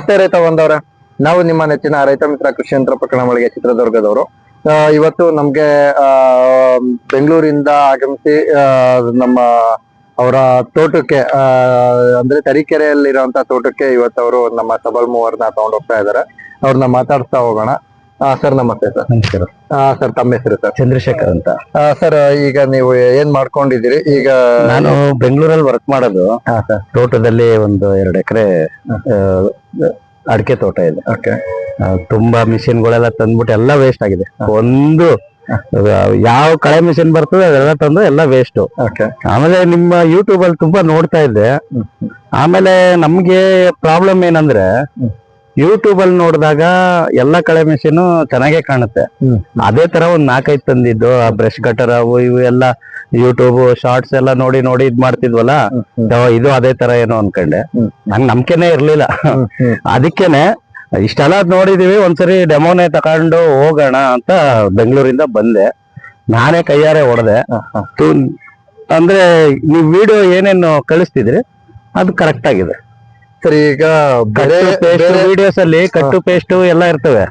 ನಮಸ್ತೆ ರೈತ ಬಂದವ್ರೆ. ನಾವು ನಿಮ್ಮ ನೆಚ್ಚಿನ ರೈತ ಮಿತ್ರ ಕೃಷಿ ಯಂತ್ರ ಪ್ರಕರಣಗಳಿಗೆ ಚಿತ್ರದುರ್ಗದವರು. ಆ, ಇವತ್ತು ನಮ್ಗೆ ಬೆಂಗಳೂರಿಂದ ಆಗಮಿಸಿ ನಮ್ಮ ಅವರ ತೋಟಕ್ಕೆ ಅಂದ್ರೆ ತರೀಕೆರೆಯಲ್ಲಿರುವಂತ ತೋಟಕ್ಕೆ ಇವತ್ತು ಅವರು ನಮ್ಮ ಸಬಲ್ ಮೂವರ್ನ ತಗೊಂಡ್ ಹೋಗ್ತಾ ಇದಾರೆ ಅವ್ರನ್ನ ಮಾತಾಡ್ತಾ ಹೋಗೋಣ. ಸರ್ ನಮಸ್ತೆ ಸರ್. ನಮಸ್ಕಾರ. ಸರ್ ತಮ್ಮ ಹೆಸರು ಸರ್. ಚಂದ್ರಶೇಖರ್ ಅಂತ. ಸರ್ ಈಗ ನೀವು ಏನ್ ಮಾಡ್ಕೊಂಡಿದ್ದೀರಿ? ಈಗ ನಾನು ಬೆಂಗಳೂರಲ್ಲಿ ವರ್ಕ್ ಮಾಡೋದು. ತೋಟದಲ್ಲಿ ಒಂದು ಎರಡು ಎಕರೆ ಅಡಿಕೆ ತೋಟ ಇದೆ. ತುಂಬಾ ಮಿಷಿನ್ಗಳೆಲ್ಲ ತಂದ್ಬಿಟ್ಟು ಎಲ್ಲ ವೇಸ್ಟ್ ಆಗಿದೆ. ಒಂದು ಯಾವ ಕಳೆ ಮಿಷಿನ್ ಬರ್ತದೆ ಅದೆಲ್ಲ ತಂದು ಎಲ್ಲ ವೇಸ್ಟ್ ಓಕೆ. ಆಮೇಲೆ ನಿಮ್ಮ ಯೂಟ್ಯೂಬ್ ಅಲ್ಲಿ ತುಂಬಾ ನೋಡ್ತಾ ಇದ್ದೆ. ಆಮೇಲೆ ನಮ್ಗೆ ಪ್ರಾಬ್ಲಮ್ ಏನಂದ್ರೆ ಯೂಟ್ಯೂಬ್ ಅಲ್ಲಿ ನೋಡಿದಾಗ ಎಲ್ಲ ಕಳೆ ಮೆಷಿನ್ ಚೆನ್ನಾಗೇ ಕಾಣುತ್ತೆ. ಅದೇ ತರ ಒಂದ್ ನಾಲ್ಕೈದು ತಂದಿದ್ದು ಆ ಬ್ರಷ್ ಕಟರ್ ಅವು ಇವು ಎಲ್ಲ ಯೂಟ್ಯೂಬ್ ಶಾರ್ಟ್ಸ್ ಎಲ್ಲ ನೋಡಿ ನೋಡಿ ಇದ್ ಮಾಡ್ತಿದ್ವಲ್ಲ ಇದು ಅದೇ ತರ ಏನೋ ಅನ್ಕೊಂಡೆ. ನಂಗೆ ನಂಬಿಕೆನೆ ಇರ್ಲಿಲ್ಲ. ಅದಕ್ಕೇನೆ ಇಷ್ಟೆಲ್ಲ ನೋಡಿದೀವಿ ಒಂದ್ಸರಿ ಡೆಮೋನೆ ತಕೊಂಡು ಹೋಗೋಣ ಅಂತ ಬೆಂಗಳೂರಿಂದ ಬಂದೆ. ನಾನೇ ಕೈಯಾರೆ ಹೊಡೆದೆ. ಅಂದ್ರೆ ನೀವ್ ವಿಡಿಯೋ ಏನೇನು ಕಳಿಸ್ತಿದ್ರಿ ಅದು ಕರೆಕ್ಟ್ ಆಗಿದೆ. ಸರ್ ಈಗ ವಿಡಿಯೋಸ್ ಅಲ್ಲಿ ಕಟ್ಟು ಪೇಸ್ಟ್ ಎಲ್ಲ ಇರ್ತವೆ.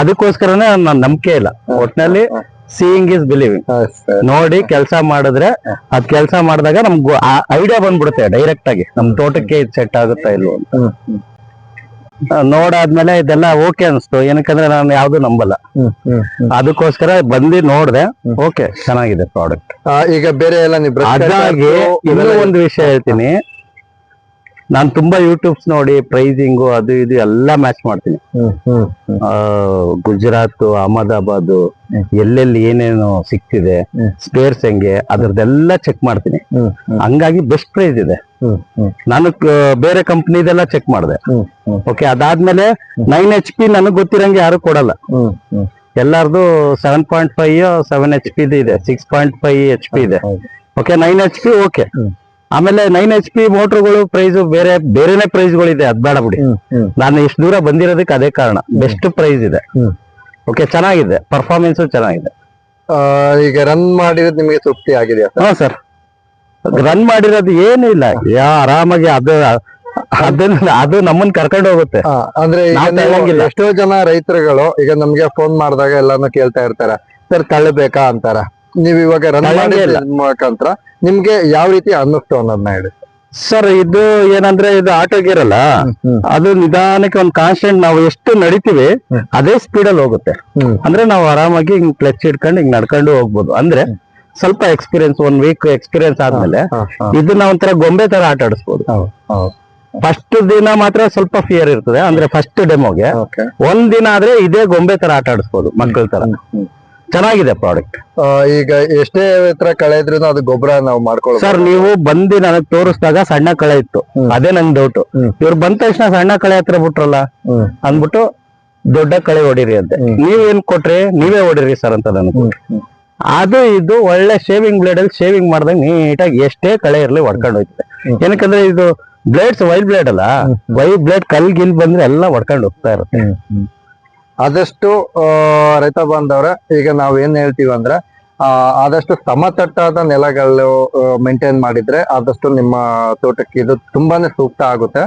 ಅದಕ್ಕೋಸ್ಕರನೇ ನನ್ ನಂಬಿಕೆ ಇಲ್ಲ. ಒಟ್ನಲ್ಲಿ ಸೀಯಿಂಗ್ ಇಸ್ ಬಿಲೀವಿಂಗ್ ನೋಡಿ ಕೆಲಸ ಮಾಡಿದ್ರೆ ಅದ್ ಕೆಲಸ ಮಾಡಿದಾಗ ನಮ್ಗೆ ಐಡಿಯಾ ಬಂದ್ಬಿಡುತ್ತೆ ಡೈರೆಕ್ಟ್ ಆಗಿ. ನಮ್ ತೋಟಕ್ಕೆ ಇದು ಸೆಟ್ ಆಗುತ್ತಾ ಇಲ್ವೋ ಅಂತ. ನೋಡಾದ್ಮೇಲೆ ಇದೆಲ್ಲ ಓಕೆ ಅನ್ಸ್ತು. ಏನಕ್ಕಂದ್ರೆ ನಾನು ಯಾವ್ದು ನಂಬಲ್ಲ. ಅದಕ್ಕೋಸ್ಕರ ಬಂದು ನೋಡ್ದೆ ಓಕೆ ಚೆನ್ನಾಗಿದೆ ಪ್ರಾಡಕ್ಟ್ ಈಗ ಬೇರೆ ಎಲ್ಲ ಒಂದು ವಿಷಯ ಹೇಳ್ತೀನಿ. ನಾನ್ ತುಂಬಾ ಯೂಟ್ಯೂಬ್ಸ್ ನೋಡಿ ಪ್ರೈಸಿಂಗು ಅದು ಇದು ಎಲ್ಲ ಮ್ಯಾಚ್ ಮಾಡ್ತೀನಿ. ಗುಜರಾತ್ ಅಹಮದಾಬಾದ್ ಎಲ್ಲೆಲ್ಲಿ ಏನೇನು ಸಿಕ್ತಿದೆ ಸ್ಪೇರ್ಸ್ ಹೆಂಗೆ ಅದ್ರದ್ದೆಲ್ಲ ಚೆಕ್ ಮಾಡ್ತೀನಿ. ಹಂಗಾಗಿ ಬೆಸ್ಟ್ ಪ್ರೈಸ್ ಇದೆ. ನಾನು ಬೇರೆ ಕಂಪ್ನಿದೆಲ್ಲ ಚೆಕ್ ಮಾಡಿದೆ. ಓಕೆ ಅದಾದ್ಮೇಲೆ ನೈನ್ ಎಚ್ ಪಿ ನನಗೆ ಗೊತ್ತಿರಂಗೆ ಯಾರು ಕೊಡಲ್ಲ. ಎಲ್ಲಾರ್ದು seven point five seven H P ಇದೆ six point five H P ಇದೆ. Okay nine H P okay. ಆಮೇಲೆ ನೈನ್ ಎಚ್ ಪಿ ಮೋಟರ್ಗಳು ಪ್ರೈಸ್ ಬೇರೆ ಬೇರೆನೆ ಪ್ರೈಸ್ಗಳು ಇದೆ ಅದ್ ಬೇಡ ಬಿಡಿ. ನಾನು ಇಷ್ಟು ದೂರ ಬಂದಿರೋದಕ್ಕೆ ಅದೇ ಕಾರಣ. ಬೆಸ್ಟ್ ಪ್ರೈಸ್ ಇದೆ. ಓಕೆ ಚೆನ್ನಾಗಿದೆ. ಪರ್ಫಾರ್ಮೆನ್ಸ್ ಚೆನ್ನಾಗಿದೆ. ಈಗ ರನ್ ಮಾಡಿರೋದ್ ನಿಮಗೆ ತೃಪ್ತಿ ಆಗಿದೆಯಾ ಹಾ ಸರ್. ರನ್ ಮಾಡಿರೋದು ಏನು ಇಲ್ಲ. ಯಾ ಆರಾಮಾಗಿ ಅದು ಅದನ್ನ ಅದು ನಮ್ಮನ್ನ ಕರ್ಕೊಂಡು ಹೋಗುತ್ತೆ. ಅಂದ್ರೆ ಎಷ್ಟೋ ಜನ ರೈತರುಗಳು ಈಗ ನಮ್ಗೆ ಫೋನ್ ಮಾಡಿದಾಗ ಎಲ್ಲಾನು ಕೇಳ್ತಾ ಇರ್ತಾರೆ. ಸರ್ ತಳ್ಳಬೇಕಾ ಅಂತಾರ. ನೀವ್ ಇವಾಗ ರನ್ ಮುಖಾಂತರ ನಿಮ್ಗೆ ಯಾವ ರೀತಿ ಅನ್ನಿಸ್ತು ಅನ್ನೋದನ್ನ ಹೇಳಿ. ಸರ್ ಇದು ಏನಂದ್ರೆ ಇದು ಆಟೋ ಗೇರ್ ಅಲ್ಲ. ಅದು ನಿಧಾನಕ್ಕೆ ಒಂದು ಕಾನ್ಸ್ಟೆಂಟ್ ನಾವು ಎಷ್ಟು ನಡಿತೀವಿ ಅದೇ ಸ್ಪೀಡ್ ಅಲ್ಲಿ ಹೋಗುತ್ತೆ. ಅಂದ್ರೆ ನಾವು ಆರಾಮಾಗಿ ಹಿಂಗ್ ಕ್ಲಚ್ ಇಟ್ಕೊಂಡು ಹಿಂಗ್ ನಡ್ಕೊಂಡು ಹೋಗ್ಬೋದು. ಅಂದ್ರೆ ಸ್ವಲ್ಪ ಎಕ್ಸ್ಪೀರಿಯನ್ಸ್ ಒನ್ ವೀಕ್ ಎಕ್ಸ್ಪೀರಿಯನ್ಸ್ ಆದ್ಮೇಲೆ. ಇದನ್ನ ಒಂಥರ ಗೊಂಬೆ ತರ ಆಟ ಆಡಿಸ್ಬೋದು. ಫಸ್ಟ್ ದಿನ ಮಾತ್ರ ಸ್ವಲ್ಪ ಫಿಯರ್ ಇರ್ತದೆ ಅಂದ್ರೆ ಫಸ್ಟ್ ಡೆಮೋಗೆ. ಒಂದ್ ದಿನ ಆದ್ರೆ ಇದೇ ಗೊಂಬೆ ತರ ಆಟ ಆಡಿಸ್ಬೋದು ಮಕ್ಕಳ ತರ. ಚೆನ್ನಾಗಿದೆ ಪ್ರಾಡಕ್ಟ್ ಈಗ ಎಷ್ಟೇ ಹತ್ರ ಕಳೆ ಇದ್ರು ಅದು ಗೊಬ್ಬರ ನಾವು ಮಾಡ್ಕೊಳ್ಬೋದು. ಸರ್ ನೀವು ಬಂದು ನನಗ್ ತೋರಿಸಿದಾಗ ಸಣ್ಣ ಕಳೆ ಇತ್ತು. ಅದೇ ನಂಗೆ ಡೌಟ್. ಇವ್ರು ಬಂದ ತಕ್ಷಣ ಸಣ್ಣ ಕಳೆ ಹತ್ರ ಬಿಟ್ರಲ್ಲ? ಅಂದ್ಬಿಟ್ಟು ದೊಡ್ಡ ಕಳೆ ಹೊಡಿರಿ ಅಂತ. ನೀವೇನ್ ಕೊಟ್ರಿ? ನೀವೇ ಹೊಡಿರಿ ಸರ್ ಅಂತ ನನಗೆ. ಅದು ಇದು ಒಳ್ಳೆ ಶೇವಿಂಗ್ ಬ್ಲೇಡ್ ಅಲ್ಲಿ ಶೇವಿಂಗ್ ಮಾಡ್ದಾಗ ನೀಟಾಗಿ ಎಷ್ಟೇ ಕಳೆ ಇರ್ಲಿ ಹೊಡ್ಕೊಂಡು ಹೋಗ್ತದೆ ಏನಕಂದ್ರೆ ಏನಕ್ಕಂದ್ರೆ ಇದು ಬ್ಲೇಡ್ಸ್ ವೈಟ್ ಬ್ಲೇಡ್ ಅಲ್ಲ. ವೈಟ್ ಬ್ಲೇಡ್ ಕಲ್ ಗಿಲ್ ಬಂದ್ರೆ ಎಲ್ಲ ಹೊಡ್ಕೊಂಡು ಹೋಗ್ತಾ ಇರುತ್ತೆ. ಆದಷ್ಟು ರೈತ ಬಾಂಧವ್ರೆ ಈಗ ನಾವ್ ಏನ್ ಹೇಳ್ತೀವಿ ಅಂದ್ರೆ ಆದಷ್ಟು ಸಮತಟ್ಟಾದ ನೆಲಗಳು ಮೇಂಟೈನ್ ಮಾಡಿದ್ರೆ ಆದಷ್ಟು ನಿಮ್ಮ ತೋಟಕ್ಕೆ ಇದು ತುಂಬಾನೇ ಸೂಕ್ತ ಆಗುತ್ತೆ.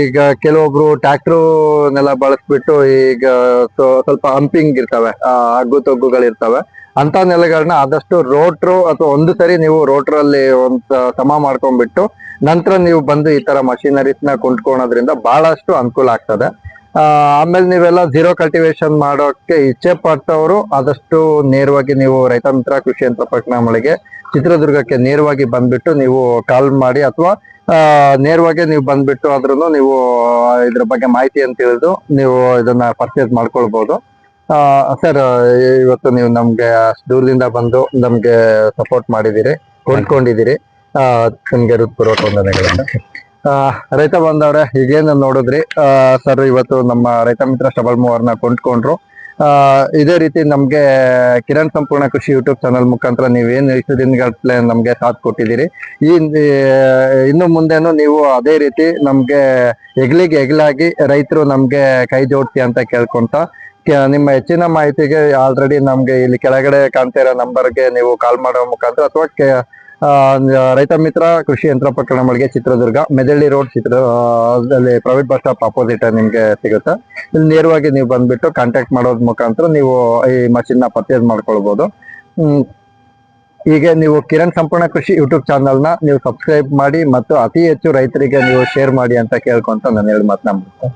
ಈಗ ಕೆಲವೊಬ್ರು ಟ್ಯಾಕ್ಟ್ರು ನೆಲ ಬಳಸ್ಬಿಟ್ಟು ಈಗ ಸ್ವ- ಸ್ವಲ್ಪ ಹಂಪಿಂಗ್ ಇರ್ತವೆ ಆ, ಹಗ್ಗು ತೊಗ್ಗುಗಳಿರ್ತವೆ ಅಂತ ನೆಲಗಳನ್ನ ಆದಷ್ಟು ರೋಟ್ರು ಅಥವಾ ಒಂದು ಸರಿ ನೀವು ರೋಟ್ರಲ್ಲಿ ಒಂದ್ ಸಮ ಮಾಡ್ಕೊಂಡ್ಬಿಟ್ಟು ನಂತರ ನೀವು ಬಂದು ಈ ತರ ಮಷಿನರೀಸ್ನ ಕೊಂಡ್ಕೊಳೋದ್ರಿಂದ ಬಹಳಷ್ಟು ಅನುಕೂಲ ಆಗ್ತದೆ. ಆಮೇಲೆ ನೀವೆಲ್ಲ ಝೀರೋ ಕಲ್ಟಿವೇಶನ್ ಮಾಡೋಕೆ ಇಚ್ಛೆ ಪಟ್ಟವರು ಆದಷ್ಟು ನೇರವಾಗಿ ನೀವು ರೈತ ಮಿತ್ರ ಕೃಷಿ ಯಂತ್ರ ಚಿತ್ರದುರ್ಗಕ್ಕೆ ನೇರವಾಗಿ ಬಂದ್ಬಿಟ್ಟು ನೀವು ಕಾಲ್ ಮಾಡಿ ಅಥವಾ ನೇರವಾಗಿ ನೀವು ಬಂದ್ಬಿಟ್ಟು ಆದ್ರೂ ನೀವು ಇದ್ರ ಬಗ್ಗೆ ಮಾಹಿತಿ ಅಂತ ತಿಳಿದು ನೀವು ಇದನ್ನ ಪರ್ಚೇಸ್ ಮಾಡ್ಕೊಳ್ಬಹುದು ಸರ್ ಇವತ್ತು ನೀವು ನಮ್ಗೆ ಅಷ್ಟು ದೂರದಿಂದ ಬಂದು ನಮ್ಗೆ ಸಪೋರ್ಟ್ ಮಾಡಿದಿರಿ ಕೊಂಡ್ಕೊಂಡಿದ್ದೀರಿ. ಆ, ನಿಮ್ಗೆ ಹೃತ್ಪೂರ್ವಕ ವಂದನೆಗಳನ್ನು ರೈತ ಬಂದವ್ರೆ, ಈಗೇನು ನೋಡಿದ್ರಿ? ಸರ್, ಇವತ್ತು ನಮ್ಮ ರೈತ ಮಿತ್ರ ಶಬಲ್ ಮೂವರ್ನ ಕೊಂಡ್ಕೊಂಡ್ರು. ಇದೇ ರೀತಿ ನಮ್ಗೆ ಕಿರಣ್ ಸಂಪೂರ್ಣ ಕೃಷಿ ಯೂಟ್ಯೂಬ್ ಚಾನಲ್ ಮುಖಾಂತರ ನೀವೇನು ಇಷ್ಟು ದಿನಗಳ ನಮ್ಗೆ ಸಾಥ್ ಕೊಟ್ಟಿದ್ದೀರಿ. ಈ ಇನ್ನು ಮುಂದೆನೂ ನೀವು ಅದೇ ರೀತಿ ನಮ್ಗೆ ಹೆಗ್ಲಿಗೆ ಹೆಗ್ಲಾಗಿ ರೈತರು ನಮ್ಗೆ ಕೈ ಜೋಡಿಸಿ ಅಂತ ಕೇಳ್ಕೊಂತ ನಿಮ್ಮ ಹೆಚ್ಚಿನ ಮಾಹಿತಿಗೆ ಆಲ್ರೆಡಿ ನಮ್ಗೆ ಇಲ್ಲಿ ಕೆಳಗಡೆ ಕಾಣ್ತಾ ಇರೋ ನಂಬರ್ಗೆ ನೀವು ಕಾಲ್ ಮಾಡೋ ಮುಖಾಂತರ ಅಥವಾ ರೈತ ಮಿತ್ರ ಕೃಷಿ ಯಂತ್ರೋಪಕರಣ ಮಳಿಗೆ ಚಿತ್ರದುರ್ಗ, ಮೆದಳ್ಳಿ ರೋಡ್ ಚಿತ್ರ ಅಲ್ಲಿ ಪ್ರೈವೇಟ್ ಬಸ್ ಸ್ಟಾಪ್ ಅಪೋಸಿಟ್ ನಿಮ್ಗೆ ಸಿಗುತ್ತೆ. ಇಲ್ಲಿ ನೇರವಾಗಿ ನೀವು ಬಂದ್ಬಿಟ್ಟು ಕಾಂಟ್ಯಾಕ್ಟ್ ಮಾಡೋದ್ ಮುಖಾಂತರ ನೀವು ಈ ಮಷಿನ್ನ ಪರ್ಚೇಸ್ ಮಾಡ್ಕೊಳ್ಬಹುದು ಈಗ ನೀವು ಕಿರಣ್ ಸಂಪೂರ್ಣ ಕೃಷಿ ಯೂಟ್ಯೂಬ್ ಚಾನಲ್ನ ನೀವು ಸಬ್ಸ್ಕ್ರೈಬ್ ಮಾಡಿ ಮತ್ತು ಅತಿ ಹೆಚ್ಚು ರೈತರಿಗೆ ನೀವು ಶೇರ್ ಮಾಡಿ ಅಂತ ಕೇಳ್ಕೊಂತ ನಾನು ಹೇಳಿ ಮಾತನಾಡ್ತೀನಿ